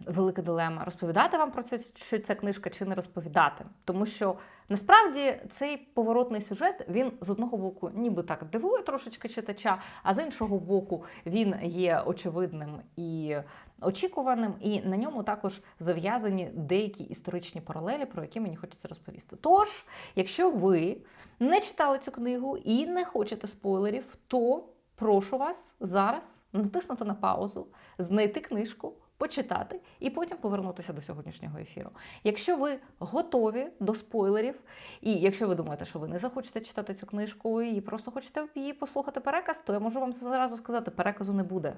велика дилема: розповідати вам про це, що ця книжка, чи не розповідати. Тому що насправді цей поворотний сюжет він з одного боку, ніби так дивує трошечки читача, а з іншого боку, він є очевидним і очікуваним, і на ньому також зав'язані деякі історичні паралелі, про які мені хочеться розповісти. Тож, якщо ви не читали цю книгу і не хочете спойлерів, то прошу вас зараз натиснути на паузу, знайти книжку. Почитати і потім повернутися до сьогоднішнього ефіру. Якщо ви готові до спойлерів, і якщо ви думаєте, що ви не захочете читати цю книжку і просто хочете її послухати переказ, то я можу вам зразу сказати, переказу не буде.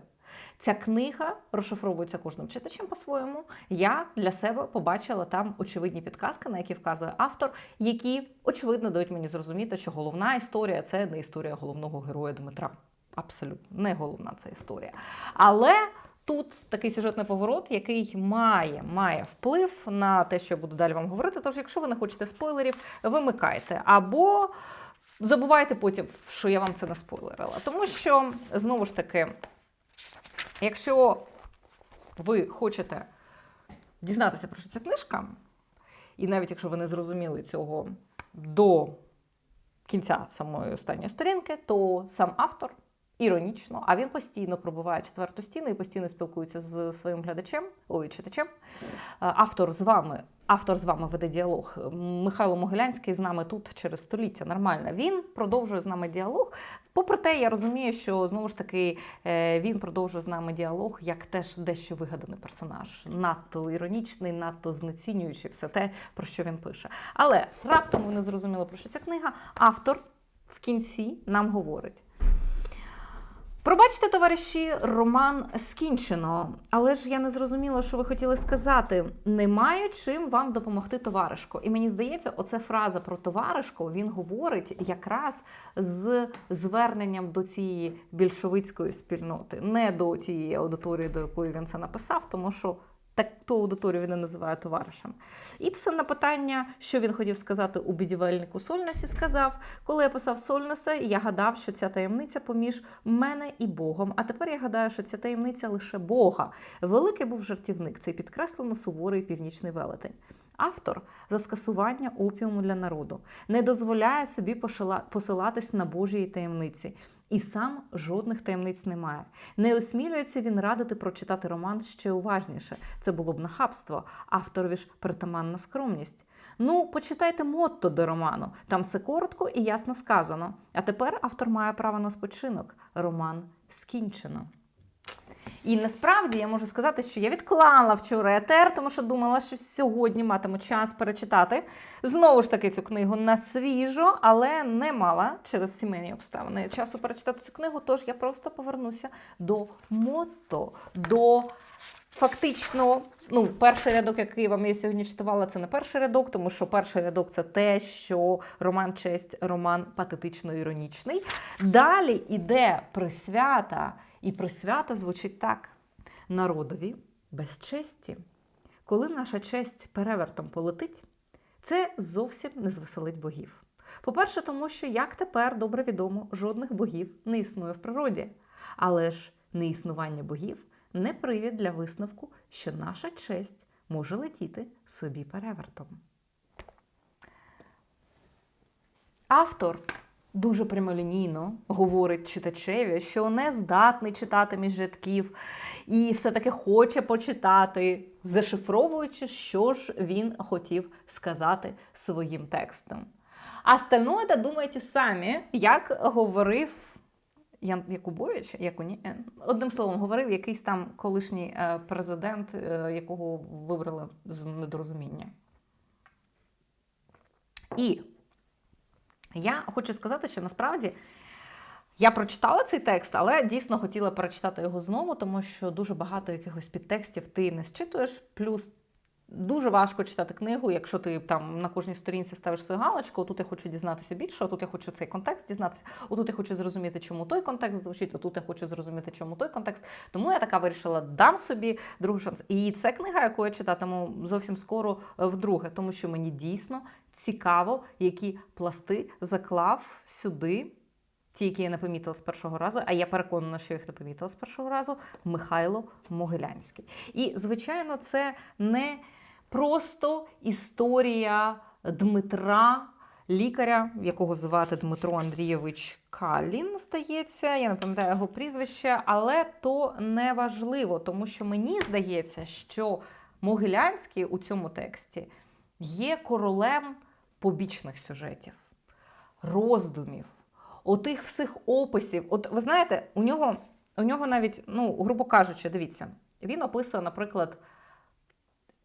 Ця книга розшифровується кожним читачем по-своєму. Я для себе побачила там очевидні підказки, на які вказує автор, які очевидно дають мені зрозуміти, що головна історія це не історія головного героя Дмитра. Абсолютно не головна ця історія. Але тут такий сюжетний поворот, який має, має вплив на те, що я буду далі вам говорити. Тож, якщо ви не хочете спойлерів, вимикайте або забувайте потім, що я вам це не спойлерила. Тому що знову ж таки, якщо ви хочете дізнатися про що ця книжка, і навіть якщо ви не зрозуміли цього до кінця самої останньої сторінки, то сам автор іронічно, а він постійно пробиває четверту стіну і постійно спілкується з своїм глядачем, ой, читачем. Е, Автор з вами. Автор з вами веде діалог. Михайло Могилянський з нами тут через століття. Нормально. Він продовжує з нами діалог. Попри те, я розумію, що знову ж таки е, він продовжує з нами діалог як теж дещо вигаданий персонаж, надто іронічний, надто знецінюючий все те, про що він пише. Але раптом ви не зрозуміли, про що ця книга. Автор в кінці нам говорить. Пробачте, товариші, роман скінчено, але ж я не зрозуміла, що ви хотіли сказати. Немає чим вам допомогти, товаришко. І мені здається, оця фраза про товаришко він говорить якраз з зверненням до цієї більшовицької спільноти, не до тієї аудиторії, до якої він це написав, тому що так ту аудиторію він не називає товаришем. Іпсен на питання, що він хотів сказати у будівельнику Сольнесі, сказав: коли я писав Сольнеса, я гадав, що ця таємниця поміж мене і Богом. А тепер я гадаю, що ця таємниця лише Бога. Великий був жартівник, цей підкреслено суворий північний велетень. Автор за скасування опіуму для народу не дозволяє собі посилатись на Божії таємниці. І сам жодних таємниць не має. Не осмілюється він радити прочитати роман ще уважніше. Це було б нахабство, авторові ж притаманна скромність. Ну, почитайте мотто до роману. Там все коротко і ясно сказано. А тепер автор має право на спочинок. Роман скінчено. І насправді я можу сказати, що я відклала вчора етер, тому що думала, що сьогодні матиму час перечитати знову ж таки цю книгу на свіжо, але не мала через сімейні обставини часу перечитати цю книгу. Тож я просто повернуся до мото, до фактично. Ну, перший рядок, який вам я сьогодні читувала, це не перший рядок, тому що перший рядок це те, що роман честь, роман патетично-іронічний. Далі іде присвята, і присвята звучить так: народові без честі. Коли наша честь перевертом полетить, це зовсім не звеселить богів. По-перше, тому що, як тепер добре відомо, жодних богів не існує в природі. Але ж неіснування богів не привід для висновку, що наша честь може летіти собі перевертом. Автор дуже прямолінійно говорить читачеві, що не здатний читати між рядків і все-таки хоче почитати, зашифровуючи, що ж він хотів сказати своїм текстом. А остальное додумайте самі, як говорив Ян Якубович, Якуні, е, одним словом, говорив якийсь там колишній е, президент, е, якого вибрали з недорозуміння. І я хочу сказати, що насправді я прочитала цей текст, але дійсно хотіла перечитати його знову, тому що дуже багато якихось підтекстів ти не зчитуєш. Плюс дуже важко читати книгу, якщо ти там на кожній сторінці ставиш свою галочку, отут я хочу дізнатися більше, отут я хочу цей контекст дізнатися, отут я хочу зрозуміти, чому той контекст звучить, отут я хочу зрозуміти, чому той контекст. Тому я така вирішила, дам собі другий шанс. І це книга, яку я читатиму зовсім скоро е, вдруге, тому що мені дійсно цікаво, які пласти заклав сюди ті, які я не помітила з першого разу, а я переконана, що їх не помітила з першого разу, Михайло Могилянський. І, звичайно, це не просто історія Дмитра. Лікаря, якого звати Дмитро Андрійович Калін, здається, я не пам'ятаю його прізвище, але то не важливо, тому що мені здається, що Могилянський у цьому тексті є королем побічних сюжетів, роздумів, отих всіх описів. От ви знаєте, у нього, у нього навіть, ну, грубо кажучи, дивіться, він описує, наприклад,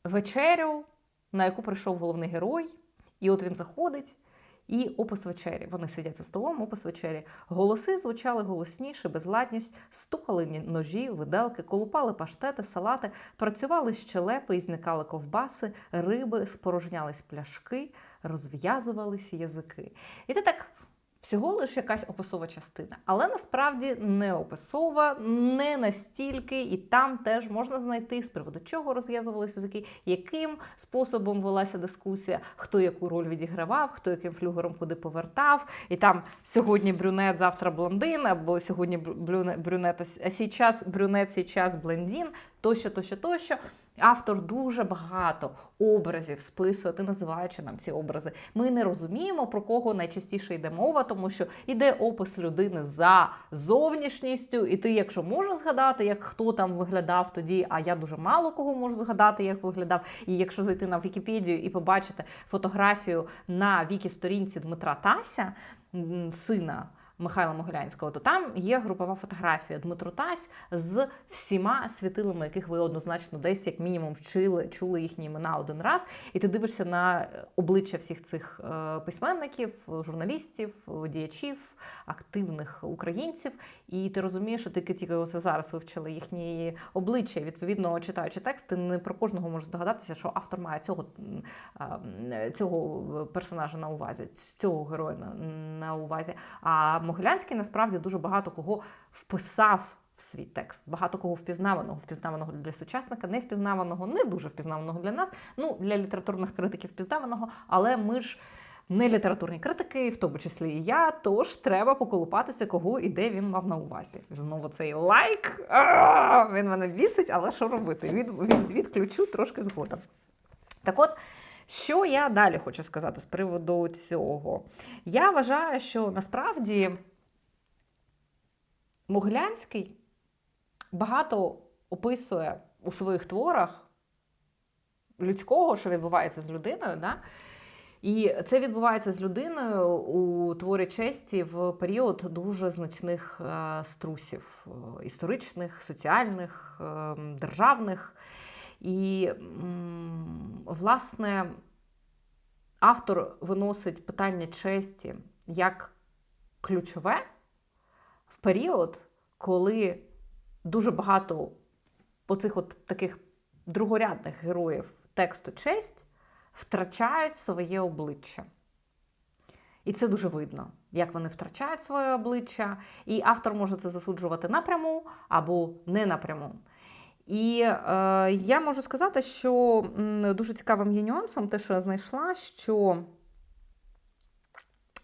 вечерю, на яку прийшов головний герой, і от він заходить. І опис вечері. Вони сидять за столом, опис вечері. Голоси звучали голосніше, безладність, стукали ножі, виделки, колупали паштети, салати, працювали щелепи і зникали ковбаси, риби, спорожнялись пляшки, розв'язувалися язики. І ти так. Всього лише якась описова частина, але насправді не описова, не настільки, і там теж можна знайти з приводу чого розв'язувалися язики, яким способом велася дискусія, хто яку роль відігравав, хто яким флюгером куди повертав. І там сьогодні брюнет, завтра блондин, або сьогодні брюнет, брюнет а сейчас брюнет, сейчас блондин, тощо, тощо, тощо. Автор дуже багато образів списує, називаючи нам ці образи. Ми не розуміємо, про кого найчастіше йде мова, тому що йде опис людини за зовнішністю, і ти, якщо можеш згадати, як хто там виглядав тоді, а я дуже мало кого можу згадати, як виглядав. І якщо зайти на Вікіпедію і побачити фотографію на вікі-сторінці Дмитра Тася, сина. Михайла Могилянського, то там є групова фотографія Дмитро Тась з всіма світилами, яких ви однозначно десь, як мінімум, вчили, чули їхні імена один раз. І ти дивишся на обличчя всіх цих е, письменників, журналістів, діячів, активних українців. І ти розумієш, що тільки тільки оце зараз вивчили їхні обличчя. І, Відповідно, читаючи текст, ти не про кожного можеш здогадатися, що автор має цього цього персонажа на увазі, цього героя на увазі. А Могилянський насправді дуже багато кого вписав в свій текст. Багато кого впізнаваного, впізнаваного для сучасника, не впізнаваного, не дуже впізнаваного для нас. Ну, для літературних критиків впізнаваного, але ми ж. Не літературні критики, в тому числі і я, тож треба поколупатися, кого і де він мав на увазі. Знову цей лайк. Він мене бісить, але що робити? Від, від, відключу трошки згодом. Так от, що я далі хочу сказати з приводу цього? Я вважаю, що насправді Могилянський багато описує у своїх творах людського, що відбувається з людиною. Да? І це відбувається з людиною у творі честі в період дуже значних е, струсів е, історичних, соціальних, е, державних. І, власне, автор виносить питання честі як ключове в період, коли дуже багато оцих от таких другорядних героїв тексту честь втрачають своє обличчя. І це дуже видно, як вони втрачають своє обличчя, і автор може це засуджувати напряму або не напряму. І е, я можу сказати, що дуже цікавим є нюансом, те, що я знайшла, що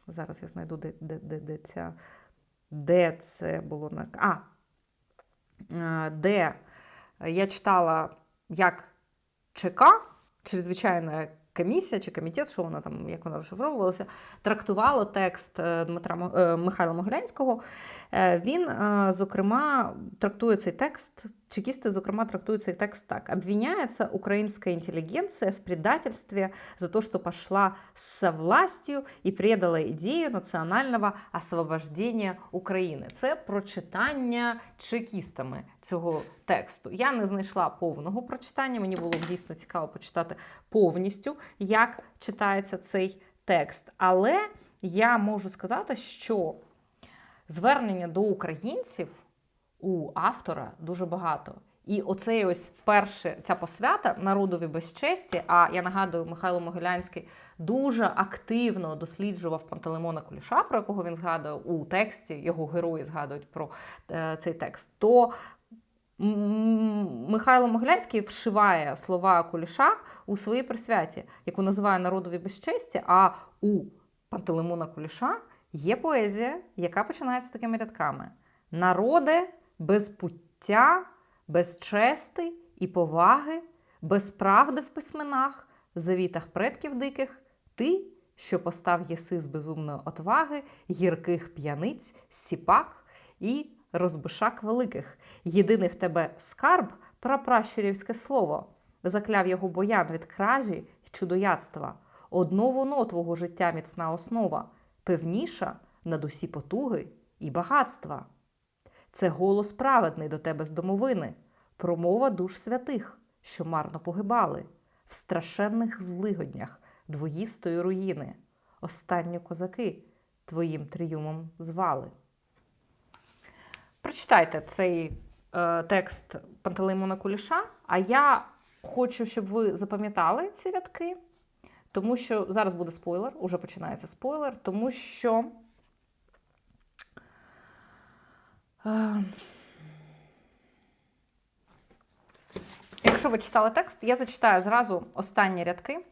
зараз я знайду, де де, де, де, ця, де це було на. А, е, де я читала, як ЧК, чрезвичайна комісія чи комітет, що вона там, як вона розшифровувалася, трактувала текст е, Дмитра е, Михайла Могилянського. Він, зокрема, трактує цей текст. Чекисты, зокрема, трактуют цей текст так. Обвиняется украинская интеллигенция в предательстве за то, что пошла со властью и предала ідею національного освобождення України. Це прочитання чекістами цього тексту. Я не знайшла повного прочитання, мені було дійсно цікаво почитати повністю, як читається цей текст. Але я можу сказати, що звернення до українців у автора дуже багато. І оцей ось перше ця посвята народові безчесті. А я нагадую, Михайло Могилянський дуже активно досліджував Пантелеймона Куліша, про якого він згадує у тексті. Його герої згадують про е, цей текст. То Михайло Могилянський вшиває слова Куліша у своїй присвяті, яку називає народові безчесті. А у Пантелеймона Куліша Є поезія, яка починається такими рядками: народи без пуття, без чести і поваги, без правди в письменах, завітах предків диких, ти, що постав єси з безумної отваги, гірких п'яниць, сіпак і розбишак великих. Єдиний в тебе скарб прапращурівське слово. Закляв його боян від кражі й чудоядства. Одно воно твого життя міцна основа, певніша над усі потуги і багатства. Це голос праведний до тебе з домовини, промова душ святих, що марно погибали, в страшенних злигоднях двоїстої руїни. Останню козаки твоїм тріумом звали. Прочитайте цей е, текст Пантелеймона Куліша, а я хочу, щоб ви запам'ятали ці рядки, тому що зараз буде спойлер, уже починається спойлер, тому що. Е, Якщо ви читали текст, я зачитаю зразу останні рядки,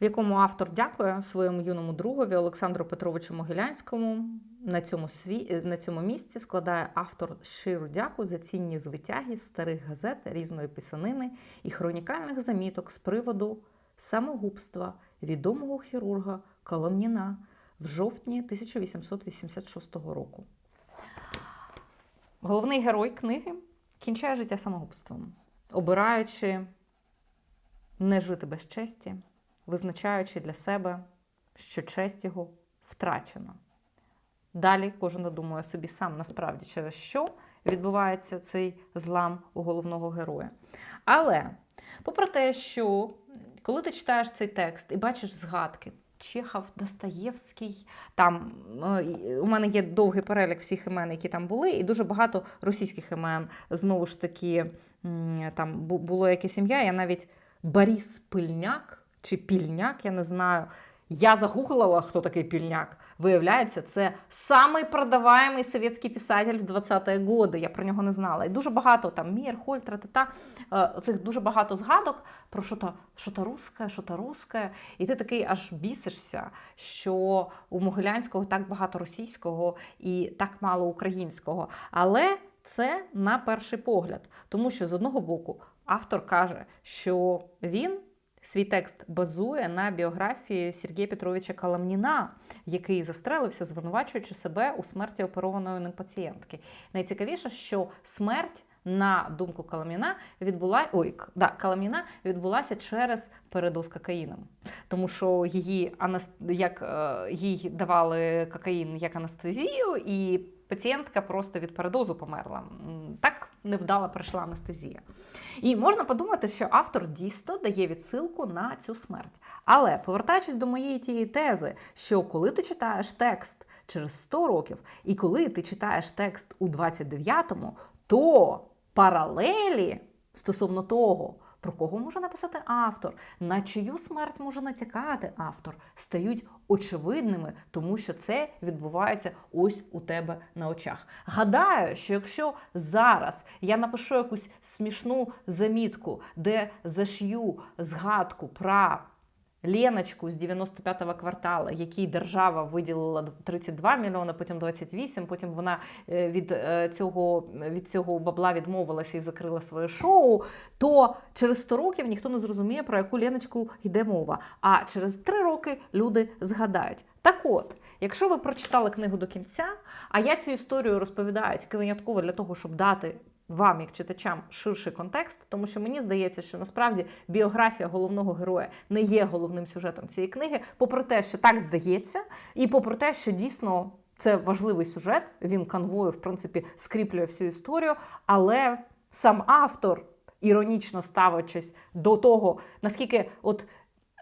в якому автор дякує своєму юному другові Олександру Петровичу Могилянському. На цьому, сві... на цьому місці складає автор щиру дяку за цінні звитяги старих газет різної писанини і хронікальних заміток з приводу самогубства відомого хірурга Коломніна в жовтні 1886 року. Головний герой книги кінчає життя самогубством, обираючи не жити без честі, визначаючи для себе, що честь його втрачена. Далі кожен додумує собі сам насправді, через що відбувається цей злам у головного героя. Але, попри те, що коли ти читаєш цей текст і бачиш згадки, Чехов, Достоєвський, там е, у мене є довгий перелік всіх імен, які там були, і дуже багато російських імен. Знову ж таки, там бу- було якесь ім'я, я навіть Борис Пильняк чи Пільняк, я не знаю. Я загуглила, хто такий Пільняк. Виявляється, це самий продаваємий совєтський писатель в 20-ті годи. Я про нього не знала. І дуже багато там Мір, Холь, та цих дуже багато згадок про що то що то русське, що то русське. І ти такий аж бісишся, що у Могилянського так багато російського і так мало українського. Але це на перший погляд, тому що з одного боку автор каже, що він. Свій текст базує на біографії Сергія Петровича Каламніна, який застрелився, звинувачуючи себе у смерті оперованої ним пацієнтки. Найцікавіше, що смерть, на думку Каламніна, відбула ой, да, Каламніна відбулася через передоз кокаїном. Тому що її як е, їй давали кокаїн як анестезію, і пацієнтка просто від передозу померла. Так невдало пройшла анестезія. І можна подумати, що автор дійсно дає відсилку на цю смерть. Але повертаючись до моєї тієї тези, що коли ти читаєш текст через 100 років, і коли ти читаєш текст у 29-му, то паралелі стосовно того, про кого може написати автор, на чию смерть може натякати автор, стають очевидними, тому що це відбувається ось у тебе на очах. Гадаю, що якщо зараз я напишу якусь смішну замітку, де зашью згадку про Леночку з 95-го кварталу, якій держава виділила 32 мільйони, потім 28, потім вона е, від е, цього, від цього бабла відмовилася і закрила своє шоу, то через 100 років ніхто не зрозуміє, про яку Леночку йде мова. А через 3 роки люди згадають. Так от, якщо ви прочитали книгу до кінця, а я цю історію розповідаю тільки винятково для того, щоб дати вам, як читачам, ширший контекст, тому що мені здається, що насправді біографія головного героя не є головним сюжетом цієї книги, попри те, що так здається, і попри те, що дійсно це важливий сюжет, він конвою, в принципі, скріплює всю історію, але сам автор. Іронічно ставячись до того, наскільки от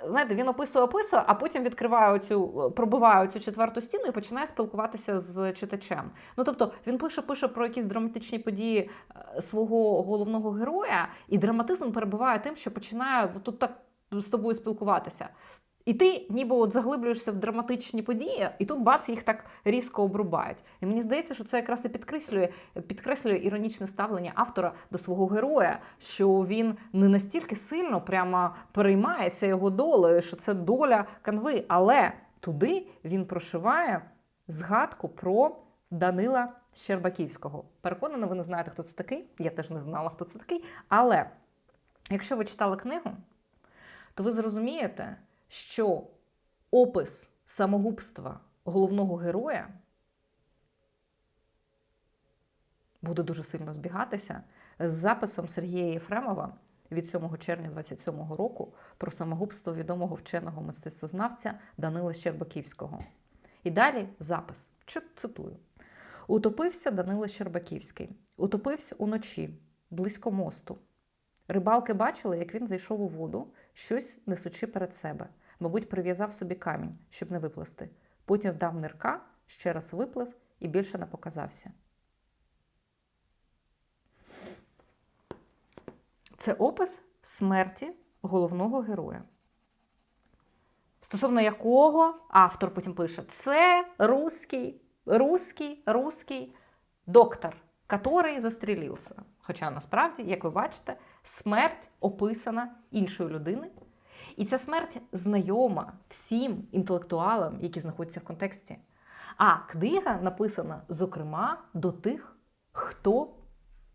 знаєте, він описує, описує, а потім відкриває оцю, пробиває цю четверту стіну і починає спілкуватися з читачем. Ну тобто він пише, пише про якісь драматичні події е, свого головного героя, і драматизм перебуває тим, що починає тут так з тобою спілкуватися. І ти ніби от заглиблюєшся в драматичні події, і тут бац їх так різко обрубають. І мені здається, що це якраз і підкреслює, підкреслює іронічне ставлення автора до свого героя, що він не настільки сильно прямо переймається його долею, що це доля канви. Але туди він прошиває згадку про Данила Щербаківського. Переконана, ви не знаєте, хто це такий. Я теж не знала, хто це такий. Але якщо ви читали книгу, то ви зрозумієте, що опис самогубства головного героя буде дуже сильно збігатися з записом Сергія Єфремова від 7 червня 27 року про самогубство відомого вченого мистецтвознавця Данила Щербаківського. І далі запис. Цитую. Утопився Данило Щербаківський. Утопився уночі, близько мосту. Рибалки бачили, як він зайшов у воду, щось несучи перед себе. Мабуть, прив'язав собі камінь, щоб не виплисти. Потім вдав нирка, ще раз виплив і більше не показався. Це опис смерті головного героя. Стосовно якого автор потім пише: це русський, русський, русський доктор, який застрілився. Хоча насправді, як ви бачите, смерть описана іншою людиною. І ця смерть знайома всім інтелектуалам, які знаходяться в контексті. А книга написана, зокрема, до тих, хто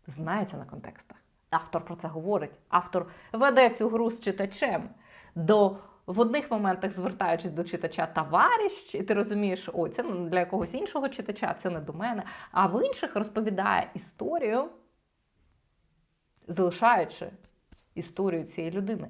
знається на контекстах. Автор про це говорить. Автор веде цю гру з читачем. До в одних моментах звертаючись до читача товариш, і ти розумієш, ой, це для якогось іншого читача, це не до мене. А в інших розповідає історію, залишаючи історію цієї людини.